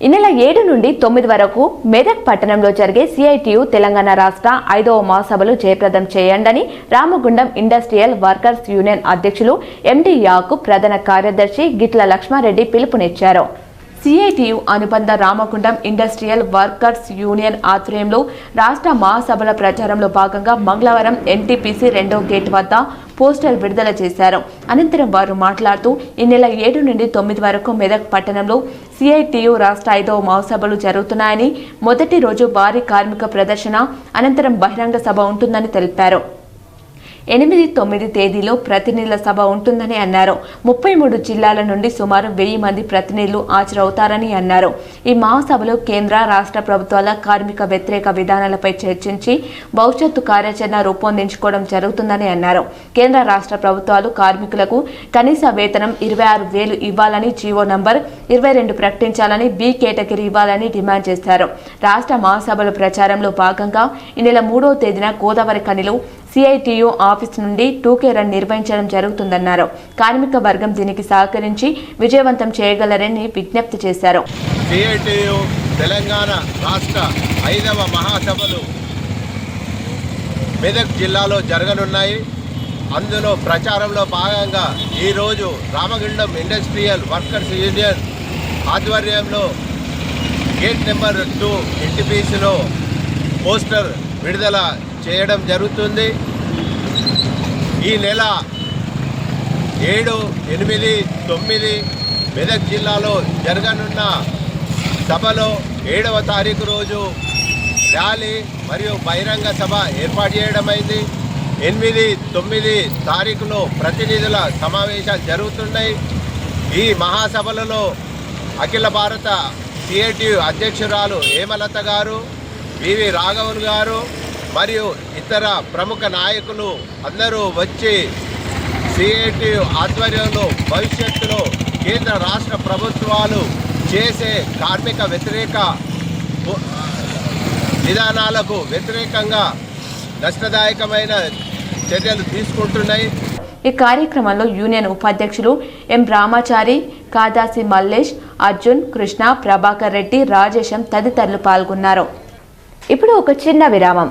ఈ నెల ఏడు నుండి తొమ్మిది వరకు మెదక్ పట్టణంలో జరిగే సిఐటియు తెలంగాణ రాష్ట్ర ఐదవ మహాసభలు జయప్రదం చేయండని రామగుండం ఇండస్ట్రియల్ వర్కర్స్ యూనియన్ అధ్యక్షులు ఎండి యాకు ప్రధాన కార్యదర్శి గిట్ల లక్ష్మారెడ్డి పిలుపునిచ్చారు. సిఐటియు అనుబంధ రామగుండం ఇండస్ట్రియల్ వర్కర్స్ యూనియన్ ఆధ్వర్యంలో రాష్ట్ర మహాసభల ప్రచారంలో భాగంగా మంగళవారం ఎన్టీపీసీ రెండో గేట్ వద్ద పోస్టర్ విడుదల చేశారు. అనంతరం వారు మాట్లాడుతూ ఈ నెల ఏడు నుండి తొమ్మిది వరకు మెదక్ పట్టణంలో సిఐటియు రాష్ట్ర ఐదవ మహాసభలు జరుగుతున్నాయని మొదటి రోజు భారీ కార్మిక ప్రదర్శన అనంతరం బహిరంగ సభ ఉంటుందని తెలిపారు. ఎనిమిది తొమ్మిది తేదీలో ప్రతినిధుల సభ ఉంటుందని అన్నారు. ముప్పై మూడు జిల్లాల నుండి సుమారు వెయ్యి మంది ప్రతినిధులు హాజరవుతారని అన్నారు. ఈ మహాసభలో కేంద్ర రాష్ట్ర ప్రభుత్వాల కార్మిక వ్యతిరేక విధానాలపై చర్చించి భవిష్యత్తు కార్యాచరణ రూపొందించుకోవడం జరుగుతుందని అన్నారు. కేంద్ర రాష్ట్ర ప్రభుత్వాలు కార్మికులకు కనీస వేతనం ఇరవై ఆరు వేలు ఇవ్వాలని జీవో నంబర్ ఇరవై రెండు ప్రకటించాలని బి కేటగిరీ ఇవ్వాలని డిమాండ్ చేశారు. రాష్ట్ర మహాసభల ప్రచారంలో భాగంగా ఈ నెల మూడో తేదీన గోదావరి కనిలో సిఐటియు ఆఫీస్ నుండి టూకే రన్ నిర్వహించడం జరుగుతుందన్నారు. కార్మిక వర్గం దీనికి సహకరించి విజయవంతం చేయగలరని విజ్ఞప్తి చేశారు. తెలంగాణ రాష్ట్ర ఐదవ మహాసభలు మెదక్ జిల్లాలో జరగనున్నాయి. అందులో ప్రచారంలో భాగంగా ఈరోజు రామగుండం ఇండస్ట్రియల్ వర్కర్స్ యూనియన్ ఆధ్వర్యంలో గేట్ నెంబర్ టూ ఎన్టీపీసీలో పోస్టర్ విడుదల చేయడం జరుగుతుంది. ఈ నెల ఏడు ఎనిమిది తొమ్మిది మెదక్ జిల్లాలో జరగనున్న సభలో ఏడవ తారీఖు రోజు ర్యాలీ మరియు బహిరంగ సభ ఏర్పాటు చేయడమైంది. ఎనిమిది తొమ్మిది తారీఖులో ప్రతినిధుల సమావేశాలు జరుగుతున్నాయి. ఈ మహాసభలలో అఖిల భారత సిఐటి అధ్యక్షురాలు హేమలత గారు వివి రాఘవన్ గారు మరియు ఇతర ప్రముఖ నాయకులు అందరూ వచ్చి సిఐటి ఆధ్వర్యంలో భవిష్యత్తులో కేంద్ర రాష్ట్ర ప్రభుత్వాలు చేసే కార్మిక వ్యతిరేక విధానాలకు వ్యతిరేకంగా నష్టదాయకమైన చర్యలు తీసుకుంటున్నాయి. ఈ కార్యక్రమంలో యూనియన్ ఉపాధ్యక్షులు ఎం రామాచారి కాదాసి మల్లేష్ అర్జున్ కృష్ణ ప్రభాకర్ రెడ్డి రాజేశం తదితరులు పాల్గొన్నారు. ఇప్పుడు ఒక చిన్న విరామం.